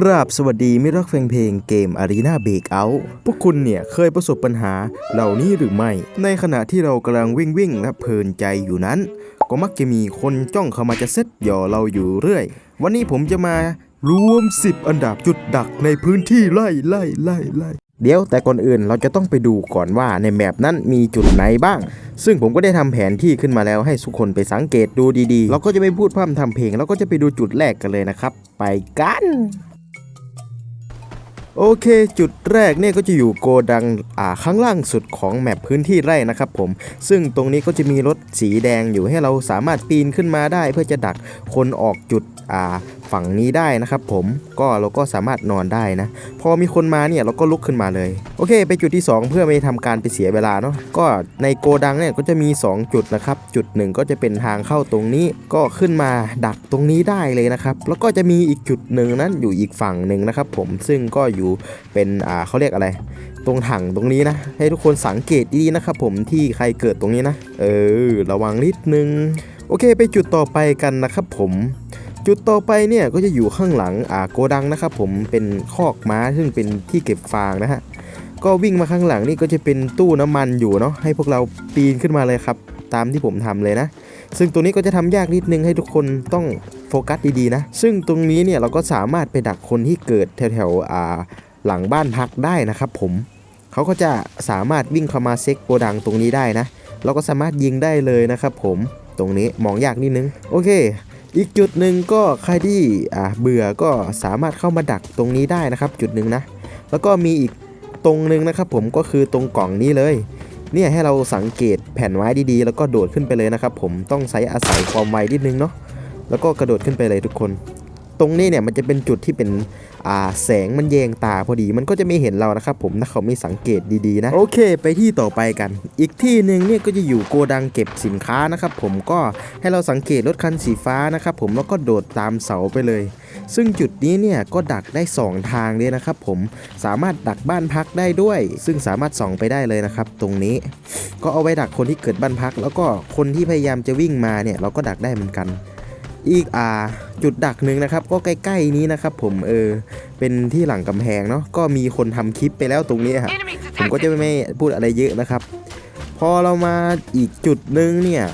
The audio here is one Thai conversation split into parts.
กราบสวัสดีไมิตรรักแฟนเพลงเกม Arena Breakout พวกคุณเนี่ยเคยประสบปัญหาเหล่านี้หรือไม่ ในขณะที่เรากำลังวิ่งวิ่งและเพลินใจอยู่นั้น ก็มักจะมีคนจ้องเข้ามาจะเซตหย่อเราอยู่เรื่อย วันนี้ผมจะมารวม 10 อันดับจุดดักในพื้นที่ไล่ไล่ไล่ไล่เดี๋ยวแต่ก่อนอื่นเราจะต้องไปดูก่อนว่าในแมปนั้นมีจุดไหนบ้าง ซึ่งผมก็ได้ทำแผนที่ขึ้นมาแล้วให้ทุกคนไปสังเกตดูดีๆ เราก็จะไม่พูดพร่ำทำเพลงเราก็จะไปดูจุดแรกกันเลยนะครับ ไปกัน โอเคจุดแรกเนี่ยก็จะอยู่โกดังอ่าข้างล่างสุดของแมปพื้นที่ไร่นะครับผม ซึ่งตรงนี้ก็จะมีรถสีแดงอยู่ให้เราสามารถปีนขึ้นมาได้เพื่อจะดักคนออกจุดอ่าฝั่งนี้ได้นะครับผมก็เราก็สามารถนอนได้นะ พอมีคนมาเนี่ยเราก็ลุกขึ้นมาเลย โอเค ไปจุดที่ 2 เพื่อไม่ทำการไปเสียเวลาเนาะก็ในโกดังเนี่ยก็จะมี 2 จุดนะครับจุดหนึ่งก็จะเป็นทางเข้าตรงนี้ก็ขึ้นมาดักตรงนี้ได้เลยนะครับแล้วก็จะมีอีกจุดหนึ่งนั้นอยู่อีกฝั่งหนึ่งนะครับผมซึ่งก็อยู่เป็นอ่าเขาเรียกอะไรตรงถังตรงนี้นะให้ทุกคนสังเกตดีๆนะครับผมที่ใครเกิดตรงนี้นะ เออ ระวังนิดนึง โอเค ไปจุดต่อไปกันนะครับผม จุดต่อไปเนี่ยก็จะอยู่ข้างหลังอ่าโกดังนะครับผมเป็นคอกม้าซึ่งเป็นที่เก็บฟางนะฮะก็วิ่งมาข้างหลังนี่ก็จะเป็นตู้น้ำมันอยู่เนาะให้พวกเราปีนขึ้นมาเลยครับ ตามที่ผมทำเลยนะ ซึ่งตรงนี้ก็จะทำยากนิดนึงให้ทุกคนต้องโฟกัสดีๆนะ ซึ่งตรงนี้เนี่ยเราก็สามารถไปดักคนที่เกิดแถวๆอ่าหลังบ้านพักได้นะครับผมเขาก็จะสามารถวิ่งเข้ามาเซ็กโกดังตรงนี้ได้นะ เราก็สามารถยิงได้เลยนะครับผมตรงนี้มองยากนิดนึงโอเค อีกจุดหนึ่งก็ใครที่อ่าเบื่อก็สามารถเข้ามาดักตรงนี้ได้นะครับ จุดหนึ่งนะ แล้วก็มีอีกตรงหนึ่งนะครับ ผมก็คือตรงกล่องนี้เลย เนี่ยให้เราสังเกตแผ่นไม้ดีๆ แล้วก็โดดขึ้นไปเลยนะครับ ผมต้องใช้อาศัยความไวนิดนึงเนาะแล้วก็กระโดดขึ้นไปเลยทุกคน ตรงนี้เนี่ยมันจะเป็นจุดที่เป็นแสงมันแยงตาพอดีมันก็จะไม่เห็นเรานะครับผมถ้าเขาไม่สังเกตดีๆนะโอเค ไปที่ต่อไปกัน อีกที่หนึ่งเนี่ยก็จะอยู่โกดังเก็บสินค้านะครับผมก็ให้เราสังเกตรถคันสีฟ้านะครับผมแล้วก็โดดตามเสาไปเลย ซึ่งจุดนี้เนี่ยก็ดักได้ 2 ทางเลยนะครับผมสามารถดักบ้านพักได้ด้วย ซึ่งสามารถส่องไปได้เลยนะครับ ตรงนี้ ก็เอาไว้ดักคนที่เกิดบ้านพัก แล้วก็คนที่พยายามจะวิ่งมาเนี่ยเราก็ดักได้เหมือนกัน อีกอ่าจุดดักหนึ่งนะครับ ก็ใกล้ๆนี้นะครับ ผมเออเป็นที่หลังกำแพงเนาะก็มีคนทำคลิปไปแล้วตรงนี้ฮะผมก็จะไม่พูดอะไรเยอะนะครับ พอเรามาอีกจุดหนึ่งเนี่ย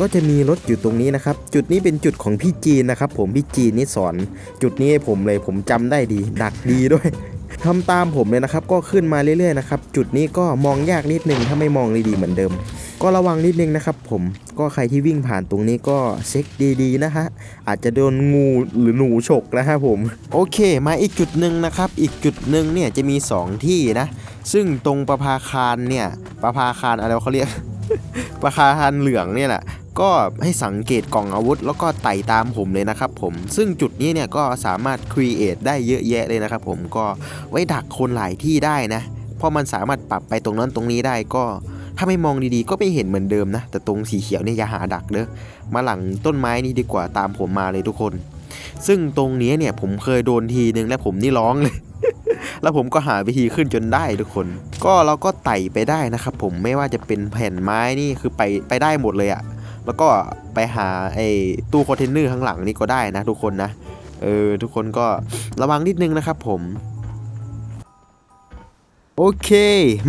ก็จะมีรถอยู่ตรงนี้นะครับ จุดนี้เป็นจุดของพี่จีนนะครับ ผมพี่จีนนี่สอน จุดนี้ให้ผมเลยผมจำได้ดี ดักดีด้วยทำตามผมเลยนะครับ ก็ขึ้นมาเรื่อยๆนะครับ จุดนี้ก็มองยากนิดนึงถ้าไม่มองดีๆเหมือนเดิม ก็ระวังนิดนึงนะครับผมก็ใครที่วิ่งผ่านตรงนี้ก็เช็คดีๆนะฮะอาจจะโดนงูหรือหนูฉกนะฮะผมโอเค มาอีกจุดหนึ่งนะครับ อีกจุดหนึ่งเนี่ยจะมี 2 ที่นะ ซึ่งตรงประภาคารเนี่ยประภาคารอะไรเขาเรียกประภาคารเหลืองเนี่ยแหละก็ให้สังเกตกล่องอาวุธ แล้วก็ไต่ตามผมเลยนะครับผม ซึ่งจุดนี้เนี่ยก็สามารถครีเอทได้เยอะแยะเลยนะครับผมก็ไว้ดักคนหลายที่ได้นะ เพราะมันสามารถปรับไปตรงนั้นตรงนี้ได้ก็ ถ้าไม่มองดีๆ ก็ไม่เห็นเหมือนเดิมนะ แต่ตรงสีเขียวเนี่ยอย่าหาดักเด้อมาหลังต้นไม้นี่ดีกว่าตามผมมาเลยทุกคน ซึ่งตรงนี้เนี่ยผมเคยโดนทีนึงและผมนี่ร้องเลย แล้วผมก็หาวิธีขึ้นจนได้ทุกคน ก็เราก็ไต่ไปได้นะครับผมไม่ว่าจะเป็นแผ่นไม้นี่คือไปไปได้หมดเลยอะแล้วก็ไปหาไอ้ตู้คอนเทนเนอร์ข้างหลังนี่ก็ได้นะทุกคนนะเออทุกคนก็ระวังนิดนึงนะครับผม โอเค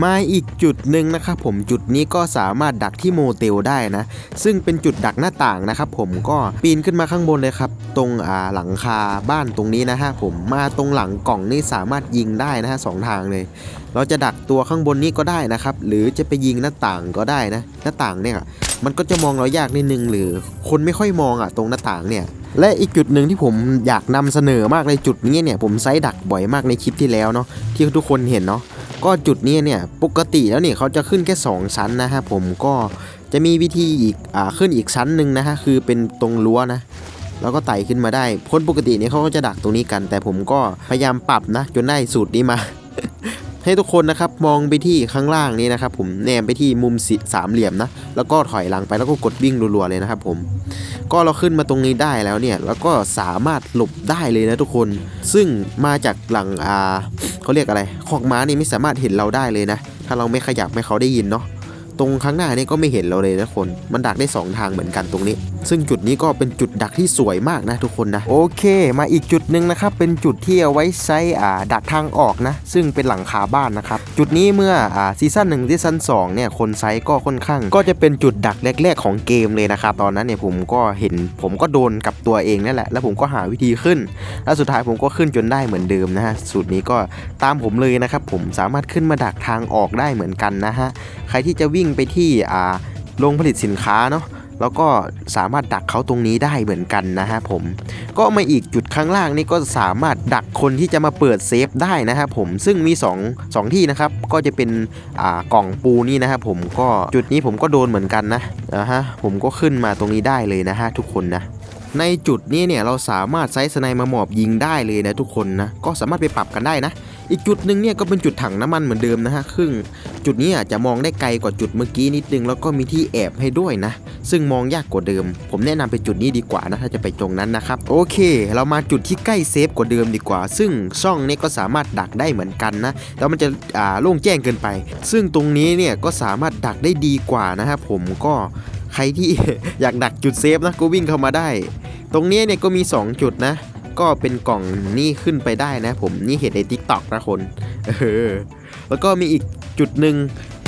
มาอีกจุดหนึ่งนะครับผมจุดนี้ก็สามารถดักที่โมเตลได้นะ ซึ่งเป็นจุดดักหน้าต่างนะครับผมก็ปีนขึ้นมาข้างบนเลยครับ ตรงอ่าหลังคาบ้านตรงนี้นะฮะผมมาตรงหลังกล่องนี่สามารถยิงได้นะฮะสองทางเลย เราจะดักตัวข้างบนนี้ก็ได้นะครับ หรือจะไปยิงหน้าต่างก็ได้นะ หน้าต่างเนี่ยมันก็จะมองเรายากนิดนึงหรือ คนไม่ค่อยมองอะตรงหน้าต่างเนี่ยและอีกจุดหนึ่งที่ผมอยากนำเสนอมากเลยจุดนี้เนี่ยผมไซส์ดักบ่อยมากในคลิปที่แล้วเนาะที่ทุกคนเห็นเนาะ ก็จุดนี้เนี่ยปกติแล้วเนี่ยเขาจะขึ้นแค่ 2 ชั้นนะฮะผมก็จะมีวิธีอีกอ่าขึ้นอีกชั้นหนึ่งนะฮะคือเป็นตรงรั้วนะแล้วก็ไต่ขึ้นมาได้คนปกติเนี่ยเขาก็จะดักตรงนี้กัน แต่ผมก็พยายามปรับนะจนได้สูตรนี้มา ให้ทุกคนนะครับมองไปที่ข้างล่างนี้นะครับผมแนมไปที่มุมสิสามเหลี่ยมนะแล้วก็ถอยหลังไปแล้วก็กดวิ่งรัวๆเลยนะครับผมก็เราขึ้นมาตรงนี้ได้แล้วเนี่ยแล้วก็สามารถหลบได้เลยนะทุกคน ซึ่งมาจากหลังอ่า เขาเรียกอะไรคอกม้านี่ไม่สามารถเห็นเราได้เลยนะ ถ้าเราไม่ขยับให้เขาได้ยินเนาะตรงข้างหน้านี่ก็ไม่เห็นเราเลยนะคน มันดักได้สองทางเหมือนกันตรงนี้ซึ่งจุดนี้ก็เป็นจุดดักที่สวยมากนะทุกคนนะ โอเค มาอีกจุดหนึ่งนะครับ เป็นจุดที่เอาไว้ใช้อ่าดักทางออกนะ ซึ่งเป็นหลังคาบ้านนะครับ จุดนี้เมื่ออ่าซีซั่นหนึ่งซีซั่นสองเนี่ยคนไซส์ก็ค่อนข้าง ก็จะเป็นจุดดักแรก ๆ ของเกมเลยนะครับ ตอนนั้นเนี่ยผมก็เห็นผมก็โดนกับตัวเองนั่นแหละ แล้วผมก็หาวิธีขึ้น แล้วสุดท้ายผมก็ขึ้นจนได้เหมือนเดิมนะฮะ สูตรนี้ก็ตามผมเลยนะครับ ผมสามารถขึ้นมาดักทางออกได้เหมือนกันนะฮะ ใครที่จะวิ่งไปที่อ่าโรงผลิตสินค้าเนาะ แล้วก็สามารถดักเขาตรงนี้ได้เหมือนกันนะฮะผมก็มาอีกจุดข้างล่างนี่ก็สามารถดักคนที่จะมาเปิดเซฟได้นะครับผมซึ่งมี2 2ที่นะครับก็จะเป็นอ่ากล่องปูนี่นะครับผมก็จุดนี้ผมก็โดนเหมือนกันนะนะฮะผมก็ขึ้นมาตรงนี้ได้เลยนะฮะทุกคนนะในจุดนี้เนี่ยเราสามารถใช้สไนมาหมอบยิงได้เลยนะทุกคนนะก็สามารถไปปรับกันได้นะ อีกจุดหนึ่งเนี่ยก็เป็นจุดถังน้ำมันเหมือนเดิมนะฮะครึ่งจุดนี้อาจจะมองได้ไกลกว่าจุดเมื่อกี้นิดนึงแล้วก็มีที่แอบให้ด้วยนะ ซึ่งมองยากกว่าเดิม ผมแนะนำไปจุดนี้ดีกว่านะ ถ้าจะไปตรงนั้นนะครับ โอเค เรามาจุดที่ใกล้เซฟกว่าเดิมดีกว่า ซึ่งช่องนี้ก็สามารถดักได้เหมือนกันนะ แต่มันจะอ่าโล่งแจ้งเกินไป ซึ่งตรงนี้เนี่ยก็สามารถดักได้ดีกว่านะครับผมก็ใครที่อยากดักจุดเซฟนะก็วิ่งเข้ามาได้ ตรงนี้เนี่ยก็มี 2 จุดนะ ก็เป็นกล่องนี่ขึ้นไปได้นะ ผมนี่เห็นใน t ิ k t o k นะคนเออแล้วก็มีอีกจุดหนึ่ง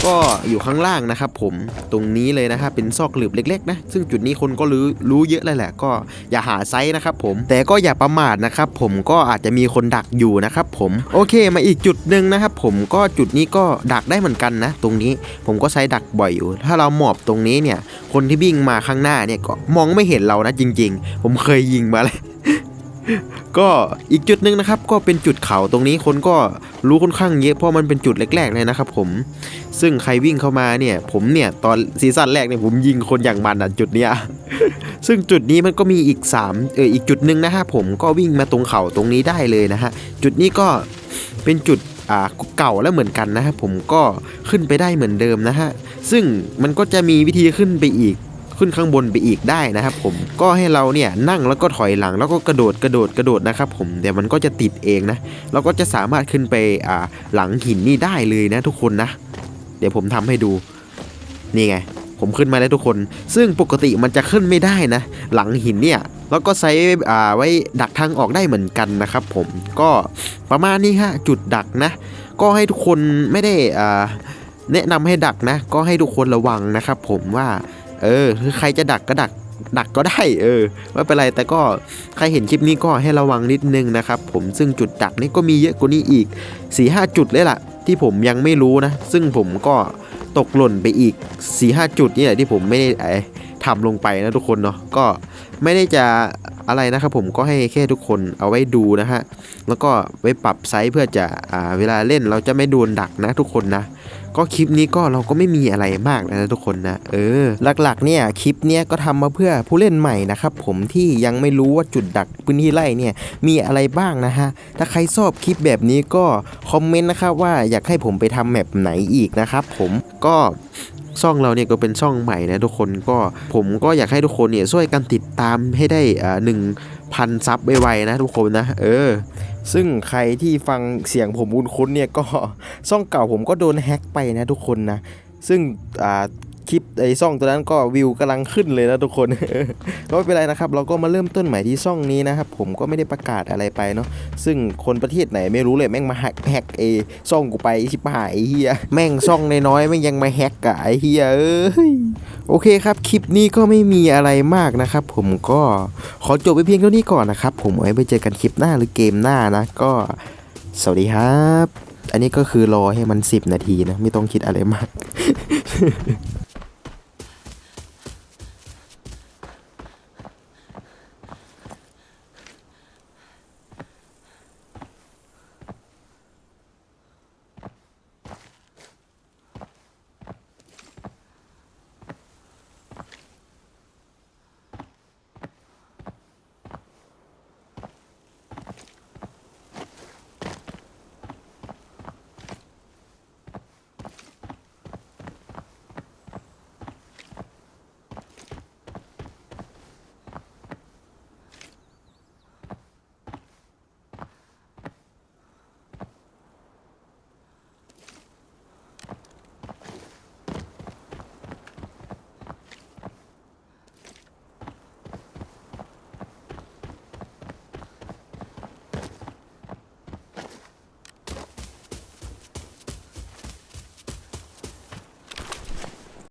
ก็อยู่ข้างล่างนะครับผมตรงนี้เลยนะครับเป็นซอกหลืบเล็กๆนะซึ่งจุดนี้คนก็รู้รู้เยอะเลยแหละ ก็อย่าหาไซส์นะครับผมแต่ก็อย่าประมาทนะครับผมก็อาจจะมีคนดักอยู่นะครับผมโอเคมาอีกจุดหนึ่งนะครับผมก็จุดนี้ก็ดักได้เหมือนกันนะ ตรงนี้ผมก็ใช้ดักบ่อยอยู่ ถ้าเราหมอบตรงนี้เนี่ยคนที่วิ่งมาข้างหน้าเนี่ยก็มองไม่เห็นเรานะจริง ๆ ผมเคยยิงมาเลย ก็อีกจุดหนึ่งนะครับก็เป็นจุดเขาตรงนี้คนก็รู้ค่อนข้างเยอะเพราะมันเป็นจุดแรกๆเลยนะครับ ผม ซึ่งใครวิ่งเข้ามาเนี่ย ผมเนี่ยตอนซีซั่นแรกเนี่ยผมยิงคนอย่างมันอะจุดเนี้ยซึ่งจุดนี้มันก็มีอีก3เอออีกจุดหนึ่งนะฮะผมก็วิ่งมาตรงเขาตรงนี้ได้เลยนะฮะจุดนี้ก็เป็นจุดอ่าเก่าแล้วเหมือนกันนะฮะผมก็ขึ้นไปได้เหมือนเดิมนะฮะซึ่งมันก็จะมีวิธีขึ้นไปอีก ขึ้นข้างบนไปอีกได้นะครับผมก็ให้เราเนี่ยนั่งแล้วก็ถอยหลังแล้วก็กระโดดกระโดดกระโดดนะครับผมเดี๋ยวมันก็จะติดเองนะเราก็จะสามารถขึ้นไปอ่าหลังหินนี่ได้เลยนะทุกคนนะ เดี๋ยวผมทำให้ดูนี่ไงผมขึ้นมาแล้วทุกคน ซึ่งปกติมันจะขึ้นไม่ได้นะ หลังหินเนี่ย แล้วก็ใช้ไว้ดักทางออกได้เหมือนกันนะครับผม ก็ประมาณนี้ฮะจุดดักนะ ก็ให้ทุกคนไม่ได้แนะนำให้ดักนะ ก็ให้ทุกคนระวังนะครับผมว่า เออคือใครจะดักก็ดักดักก็ได้เออไม่เป็นไรแต่ก็ใครเห็นคลิปนี้ก็ให้ระวังนิดนึงนะครับผมซึ่งจุดดักนี่ก็มีเยอะกว่านี้อีก4ีหจุดเลยล่ะ ที่ผมยังไม่รู้นะ ซึ่งผมก็ตกหล่นไปอีก4ีหจุดนี่แหละที่ผมไม่ได้ทำลงไปนะทุกคนเนาะก็ไม่ได้จะอะไรนะครับผมก็ให้แค่ทุกคนเอาไว้ดูนะฮะแล้วก็ไว้ปรับไซส์เพื่อจะอ่าเวลาเล่นเราจะไม่โดนดักนะทุกคนนะ ก็คลิปนี้ก็เราก็ไม่มีอะไรมากนะทุกคนนะเออ หลักๆเนี่ยคลิปเนี้ยก็ทำมาเพื่อผู้เล่นใหม่นะครับผมที่ยังไม่รู้ว่าจุดดักพื้นที่ไร่เนี่ยมีอะไรบ้างนะฮะถ้าใครชอบคลิปแบบนี้ก็คอมเมนต์นะครับว่าอยากให้ผมไปทำแมปไหนอีกนะครับผมก็ช่องเราเนี่ยก็เป็นช่องใหม่นะทุกคนก็ผมก็อยากให้ทุกคนเนี่ยช่วยกันติดตามให้ได้อ่าหนึ่ง พันซับไวๆนะทุกคนนะ เออ ซึ่งใครที่ฟังเสียงผมคุ้นๆเนี่ยก็ช่องเก่าผมก็โดนแฮ็กไปนะทุกคนนะ ซึ่งอ่า คลิปไอ้ช่องตัวนั้นก็วิวกำลังขึ้นเลยนะทุกคนก็ไม่เป็นไรนะครับ เราก็มาเริ่มต้นใหม่ที่ช่องนี้นะครับ ผมก็ไม่ได้ประกาศอะไรไปเนาะซึ่งคนประเทศไหนไม่รู้เลยแม่งมาแฮกแฮกเอช่องกูไปชิบหายไอเฮียแม่งช่องน้อยๆแม่งยังมาแฮกอะไอ้เฮียเอ้ยโอเคครับคลิปนี้ก็ไม่มีอะไรมากนะครับ ผมก็ขอจบไปเพียงเท่านี้ก่อนนะครับ ผมไว้ไปเจอกันคลิปหน้าหรือเกมหน้านะก็สวัสดีครับ อันนี้ก็คือรอให้มัน 10 นาทีนะ ไม่ต้องคิดอะไรมาก